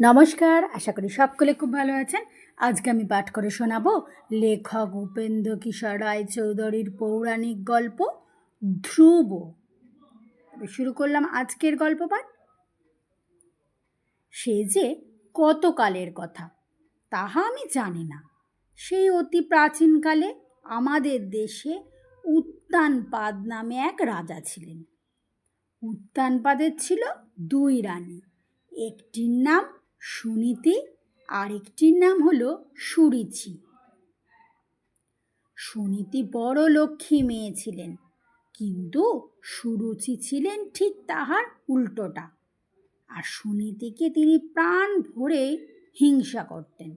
নমস্কার, আশা করি সকলে খুব ভালো আছেন। আজকে আমি পাঠ করে শোনাবো লেখক উপেন্দ্র কিশোর রায় চৌধুরীর পৌরাণিক গল্প ধ্রুব। শুরু করলাম আজকের গল্প পাঠ। সে যে কতকালের কথা, তাহা আমি জানি না। সেই অতি প্রাচীনকালে আমাদের দেশে উত্তানপাদ নামে এক রাজা ছিলেন। উত্তানপাদের ছিল দুই রানী, একটির নাম সুনীতি আরেকটির নাম হলো সুরিচি। সুনীতি বড় লক্ষ্মী মেয়ে ছিলেন, কিন্তু সুরুচি ছিলেন ঠিক তাহার উল্টোটা। আর সুনীতিকে তিনি প্রাণ ভরে হিংসা করতেন।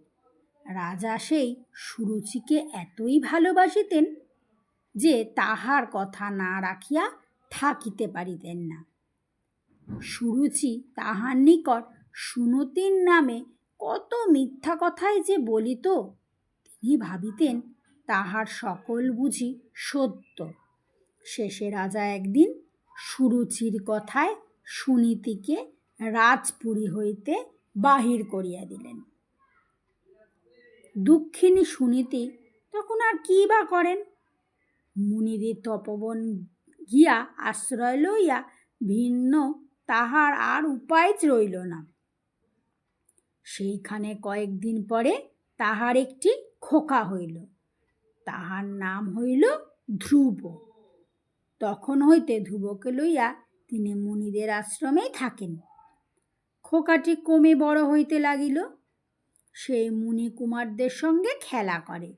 রাজা সেই সুরুচিকে এতই ভালোবাসিতেন যে তাহার কথা না রাখিয়া থাকিতে পারিতেন না। সুরুচি তাহার নিকট সুনতির নামে কত মিথ্যা কথাই যে বলিত তিনি ভাবিতেন তাহার সকল বুঝি সত্য। শেষে রাজা একদিন সুরুচির কথায় সুনীতিকে রাজপুরী হইতে বাহির করিয়া দিলেন। দুঃখিনী সুনীতি তখন আর কি বা করেন? মুনিদের তপবন গিয়া আশ্রয় লইয়া ভিন্ন তাহার আর উপায় রইল না। সেইখানে কয়েকদিন পরে তাহার একটি খোকা হইল। তাহার নাম হইল ধ্রুব। তখন হইতে ধ্রুবকে লইয়া তিনি মুনিদের আশ্রমেই থাকেন। খোকাটি কমে বড় হইতে লাগিল। সেই মুনি কুমারদের সঙ্গে খেলা করে।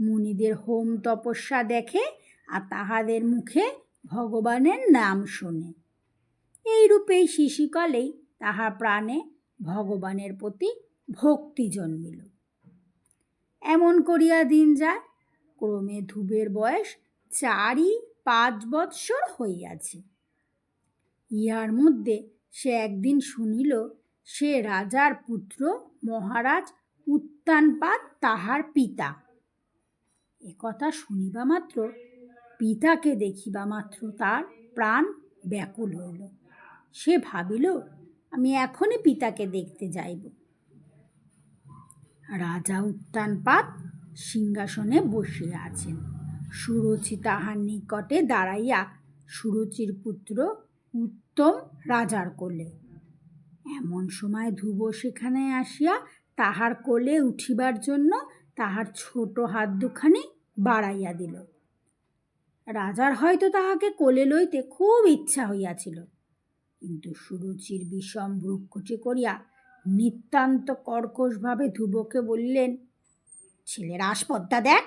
মুনিদের হোম তপস্যা দেখে আর তাহাদের মুখে ভগবানের নাম শোনে। এইরূপেই শিশুকালেই তাহার প্রাণে ভগবানের প্রতি ভক্তি জন্মিল। এমন করিয়া দিন যায়, ক্রমে ধুবের বয়স চারি পাঁচ বৎসর হইয়াছে। ইহার মধ্যে সে একদিন শুনিল, সে রাজার পুত্র মহারাজ উত্তানপাত তাহার পিতা। একথা শুনিবা মাত্র, পিতাকে দেখিবা মাত্র তার প্রাণ ব্যাকুল হইল। সে ভাবিল আমি এখনই পিতাকে দেখতে যাইব। রাজা উত্তানপাত সিংহাসনে বসিয়া আছেন। সুরুচি তাহার নিকটে দাঁড়াইয়া সুরুচির পুত্র উত্তম রাজার কোলে। এমন সময় ধ্রুব সেখানে আসিয়া তাহার কোলে উঠিবার জন্য তাহার ছোট হাত দুখানি বাড়াইয়া দিল। রাজার হয়তো তাহাকে কোলে লইতে খুব ইচ্ছা হইয়াছিল। কিন্তু সুরুচির বিষম ভ্রুক্ষুটি করিয়া নিতান্ত কর্কশভাবে ধ্রুবকে বললেন, ছেলের আসপদ্দা দেখ,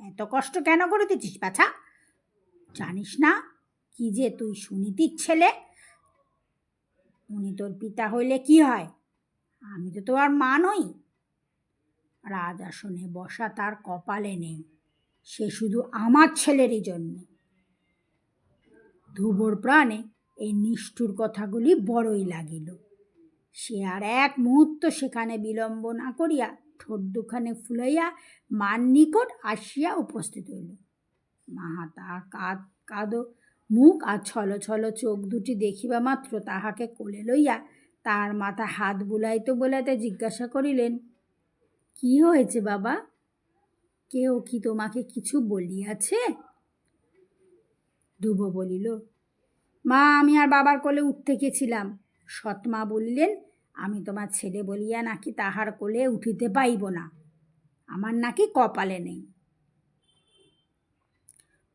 এত কষ্ট কেন করিতেছিস বাছা? জানিস না কি যে তুই সুনীতির ছেলে? উনি তোর পিতা হইলে কি হয়? আমি তো তোর মা নই। রাজাসনে বসা তার কপালে নেই, সে শুধু আমার ছেলেরই জন্যে। ধ্রুবর প্রাণে এই নিষ্ঠুর কথাগুলি বড়ই লাগিল। সে আর এক মুহূর্ত সেখানে বিলম্ব না করিয়া ঠোঁট দুখানে ফুলাইয়া মার নিকট আসিয়া উপস্থিত হইল। মা তাহার কাদ কাদো মুখ আর ছল ছল চোখ দুটি দেখিবা মাত্র তাহাকে কোলে লইয়া তাহার মাথা হাত বুলাইতে বোলাইতে জিজ্ঞাসা করিলেন, কি হয়েছে বাবা? কেউ কি তোমাকে কিছু বলিয়াছে? ধ্রুব বলিল মা, আমি আর বাবার কোলে উঠতে গেছিলাম। সৎমা বলিলেন, আমি তোমার ছেলে বলিয়া নাকি তাহার কোলে উঠিতে পাইব না। আমার নাকি কপালে নেই।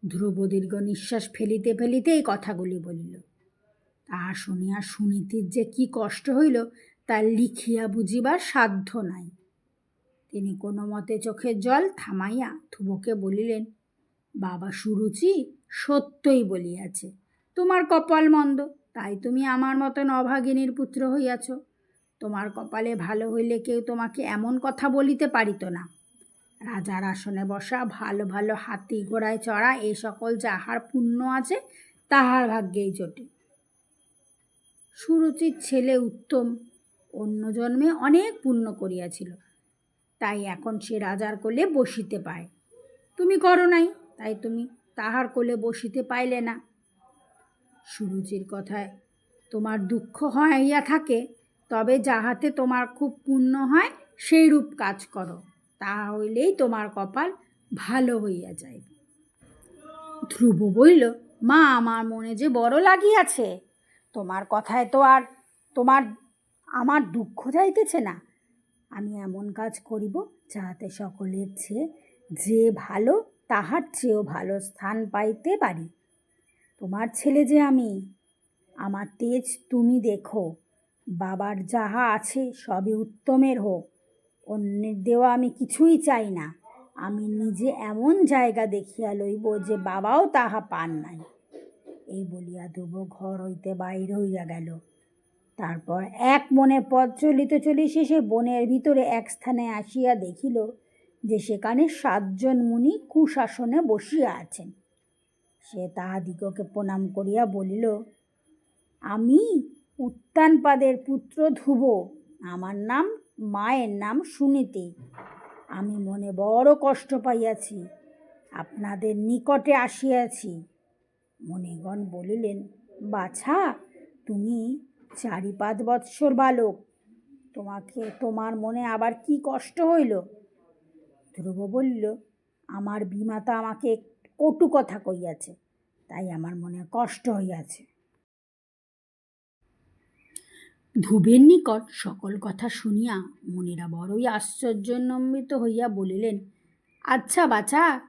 ধ্রুব দীর্ঘ নিঃশ্বাস ফেলিতে ফেলিতে এই কথাগুলি বলিল। তাহা শুনিয়া সুনীতির যে কি কষ্ট হইল, তা লিখিয়া বুঝিবার সাধ্য নাই। তিনি কোনো মতে চোখের জল থামাইয়া ধ্রুবকে বলিলেন, বাবা সুরুচি সত্যই বলিয়াছে। তোমার কপাল মন্দ, তাই তুমি আমার মতন অভাগিনীর পুত্র হইয়াছ। তোমার কপালে ভালো হইলে কেউ তোমাকে এমন কথা বলিতে পারিত না। রাজার আসনে বসা ভালো ভালো হাতি ঘোড়ায় চড়া এই সকল যাহার পুণ্য আছে, তাহার ভাগ্যেই জোটে। সুরুচির ছেলে উত্তম, অন্য জন্মে অনেক পুণ্য করিয়াছিল, তাই এখন সে রাজার কোলে বসিতে পায়। তুমি করো নাই, তাই তুমি তাহার কোলে বসিতে পাইলে না। সুরুচির কথায়। তোমার দুঃখ হইয়া থাকে, তবে যাহাতে তোমার খুব পুণ্য হয় সেই রূপ কাজ করো। তা হইলেই তোমার কপাল ভালো হইয়া যাইবে। ধ্রুব বইল মা, আমার মনে যে বড় লাগিয়াছে। তোমার কথায় তো আর তোমার, আমার দুঃখ যাইতেছে না। আমি এমন কাজ করিব যাহাতে সকলের চেয়ে যে ভালো, তাহার চেয়েও ভালো স্থান পাইতে পারি। তোমার ছেলে যে আমি, আমার তেজ তুমি দেখো। বাবার যাহা আছে সবই উত্তমের হোক, অন্যের দেওয়া আমি কিছুই চাই না। আমি নিজে এমন জায়গা দেখিয়া লইব যে বাবাও তাহা পান নাই। এই বলিয়া ধ্রুব ঘর হইতে বাইর হইয়া গেল। তারপর এক মনে পথ চলিতে চলি শেষে বনের ভিতরে এক স্থানে আসিয়া দেখিল যে সেখানে সাতজন মুনি কুশাসনে বসিয়া আছেন। সে তাহাদিগকে প্রণাম করিয়া বলিল, আমি উত্তানপাদের পুত্র ধ্রুব। আমার নাম, মায়ের নাম শুনিতে আমি মনে বড় কষ্ট পাইয়াছি, আপনাদের নিকটে আসিয়াছি। মণিগণ বলিলেন, বাছা, তুমি চারি পাঁচ বৎসর বালক। তোমাকে, তোমার মনে আবার কি কষ্ট হইল? ধ্রুব বলিল, আমার বিমাতা আমাকে কটু কথা কইয়াছে। তাই আমার মনে কষ্ট হইয়াছে। ধ্রুবের নিকট সকল কথা শুনিয়া মনিরা বড়ই আশ্চর্যনম্বিত হইয়া বলিলেন আচ্ছা বাছা,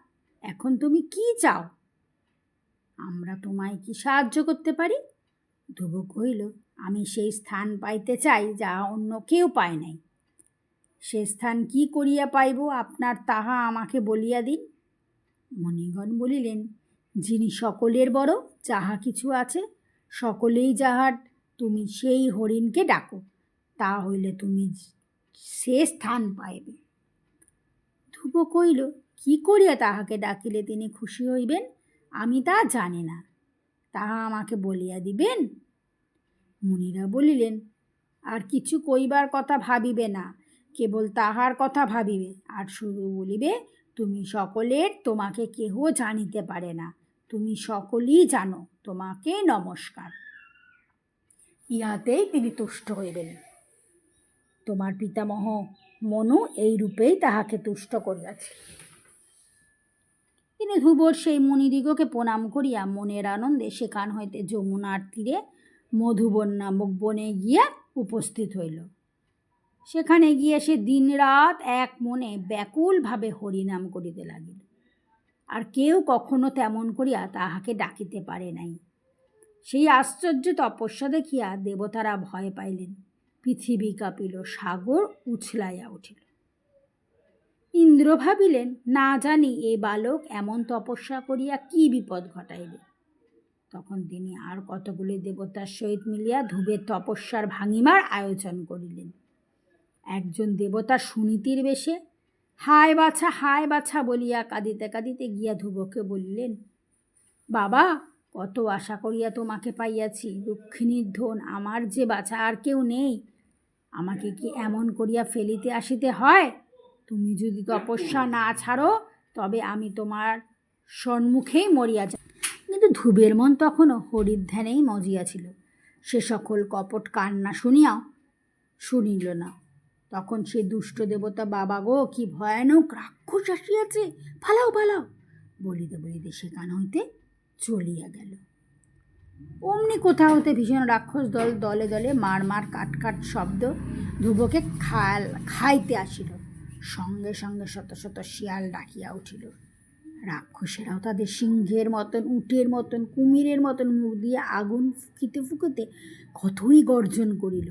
এখন তুমি কি চাও? আমরা তোমায় কি সাহায্য করতে পারি? ধ্রুব কহিল, আমি সেই স্থান পাইতে চাই যা অন্য কেউ পায় নাই। সে স্থান কি করিয়া পাইব আপনার তাহা আমাকে বলিয়া দিন। মণিগণ বলিলেন, যিনি সকলের বড়, যাহা কিছু আছে, সকলেই যাহার, তুমি সেই হরিণকে ডাকো, তা হইলে তুমি সে স্থান পাইবে ধ্রুব কইল কি করিয়া তাহাকে ডাকিলে তিনি খুশি হইবেন? আমি তা জানি না। তাহা আমাকে বলিয়া দিবেন মুনিরা বলিলেন, আর কিছু কইবার কথা ভাবিবে না, কেবল তাহার কথা ভাবিবে, আর শুধু বলিবে তুমি সকলের তোমাকে কেহ জানিতে পারে না। তুমি সকলেই জানো, তোমাকে নমস্কার। ইহাতেই তিনি তুষ্ট হইবেন। তোমার পিতামহ মনু এই রূপেই তাহাকে তুষ্ট করিয়াছে। তিনি ধ্রুবর সেই মুনিদিগকে প্রণাম করিয়া মনের আনন্দে সেখান হইতে যমুনার তীরে মধুবন নামক বনে গিয়া উপস্থিত হইল। সেখানে গিয়ে সে দিনরাত এক মনে ব্যাকুলভাবে হরিনাম করিতে লাগিল। আর কেউ কখনো তেমন করিয়া তাহাকে ডাকিতে পারে নাই। সেই আশ্চর্য তপস্যা দেখিয়া দেবতারা ভয় পাইলেন। পৃথিবী কাঁপিল, সাগর উছলাইয়া উঠিল। ইন্দ্র ভাবিলেন, না জানি এ বালক এমন তপস্যা করিয়া কি বিপদ ঘটাইবে? তখন তিনি আর কতগুলি দেবতার সহিত মিলিয়া ধুবের তপস্যার ভাঙিমার আয়োজন করিলেন। একজন দেবতা সুনীতির বেশে। হায় বাছা হায় বাছা বলিয়া কাঁদিতে কাঁদিতে গিয়া ধ্রুবকে বলিলেন, বাবা, কত আশা করিয়া তোমাকে পাইয়াছি। দুঃখিনীর ধন আমার যে বাছা আর কেউ নেই। আমাকে কি এমন করিয়া ফেলিতে আসিতে হয়? তুমি যদি তপস্যা না ছাড়ো, তবে আমি তোমার সম্মুখেই মরিয়া যা কিন্তু ধ্রুবের মন তখনও হরির ধ্যানেই মজিয়াছিল সে সকল কপট কান্না শুনিয়াও শুনিল না। তখন সে দুষ্ট দেবতা বাবা গো, কি ভয়ানক রাক্ষস আসিয়াছে। ফালাও ফালাও বলিতে বলিতে সেখান হইতে চলিয়া গেল। অমনি কোথা হতে ভীষণ রাক্ষস দল দলে দলে মার মার কাট কাট শব্দ ধ্রুবকে খাল, খাইতে আসিল। সঙ্গে সঙ্গে শত শত শিয়াল ডাকিয়া উঠিল। রাক্ষসেরাও তাদের সিংহের মতন, উটের মতন, কুমিরের মতন মুখ দিয়ে আগুন ফুকিতে ফুকিতে কতই গর্জন করিল।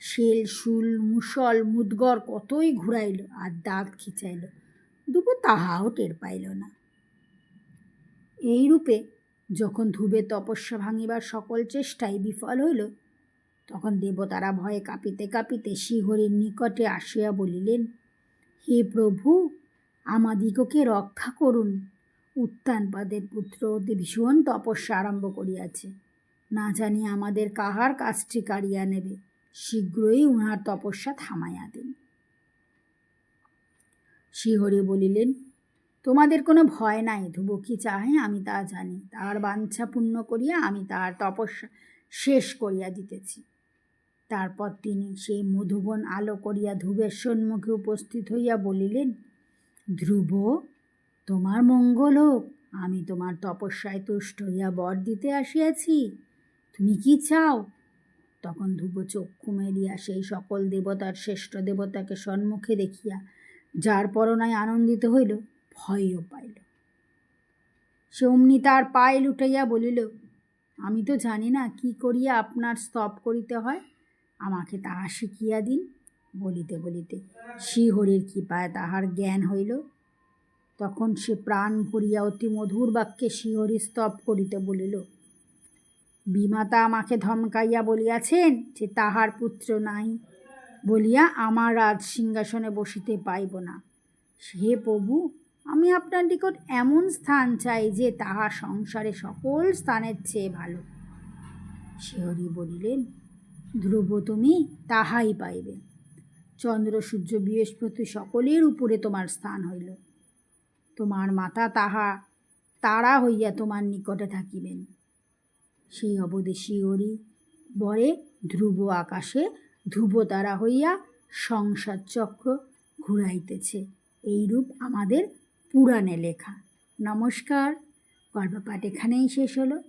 শেল, শুল, মুসল, মুদগর কতই ঘুরাইল আর দাঁত খিচাইল। দুপুর তাহাও টের পাইল না। এই রূপে যখন ধুবে তপস্যা ভাঙিবার সকল চেষ্টাই বিফল হইল, তখন দেবতারা ভয়ে কাঁপিতে কাঁপিতে শ্রীহরির নিকটে আসিয়া বলিলেন, হে প্রভু, আমাদিগকে রক্ষা করুন। উত্তানপাদের পুত্র অতি ভীষণ তপস্যা আরম্ভ করিয়াছে। না জানি আমাদের কাহার কাজটি কাড়িয়া নেবে। শীঘ্রই উহার তপস্যা থামাইয়া দিন। শ্রীহরি বলিলেন, তোমাদের কোনো ভয় নাই ধ্রুব কি চাহে আমি তা জানি। তাহার বাঞ্ছা পূর্ণ করিয়া আমি তাহার তপস্যা শেষ করিয়া দিতেছি। তারপর তিনি সেই মধুবন আলো করিয়া ধ্রুবের সম্মুখে উপস্থিত হইয়া বলিলেন, ধ্রুব, তোমার মঙ্গল হোক আমি তোমার তপস্যায় তুষ্ট হইয়া বর দিতে আসিয়াছি। তুমি কি চাও? তখন ধ্রুব চক্ষু মেলিয়া সেই সকল দেবতার শ্রেষ্ঠ দেবতাকে সম্মুখে দেখিয়া যার পরনায় আনন্দিত হইল, ভয়ও পাইল। সে অমনি তার পায়ে লুটাইয়া বলিল, আমি তো জানি না কি করিয়া আপনার স্তব করিতে হয়। আমাকে তাহা শিখিয়া দিন। বলিতে বলিতে শ্রীহরির কৃপায় তাহার জ্ঞান হইল। তখন সে প্রাণ ভরিয়া অতি মধুর বাক্যে শ্রীহরি স্তব করিতে বলিল বিমাতা আমাকে ধমকাইয়া বলিয়াছেন যে তাহার পুত্র নাই। বলিয়া আমার রাজ সিংহাসনে বসিতে পাইব না। হে প্রভু, আমি আপনার নিকট এমন স্থান চাই যে তাহা সংসারে সকল স্থানের চেয়ে ভালো। শিহরি বলিলেন, ধ্রুব তুমি তাহাই পাইবে। চন্দ্র, সূর্য, বৃহস্পতি সকলের উপরে তোমার স্থান হইল। তোমার মাতা তাহা, তারা হইয়া তোমার নিকটে থাকিবেন। সেই অবধি শিহরি বরে ধ্রুব আকাশে ধ্রুব তারা হইয়া সংসার চক্র ঘুরাইতেছে। এইরূপ আমাদের পুরাণে লেখা। নমস্কার। গল্প পাঠ এখানেই শেষ হলো।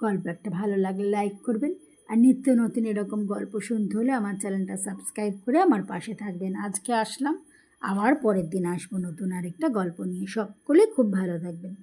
গল্প একটা ভালো লাগলে লাইক করবেন। আর নিত্য নতুন এরকম গল্প শুনতে হলে আমার চ্যানেলটা সাবস্ক্রাইব করে আমার পাশে থাকবেন। আজকে আসলাম। আবার পরের দিন আসব নতুন আরেকটা গল্প নিয়ে। সকলে খুব ভালো থাকবেন।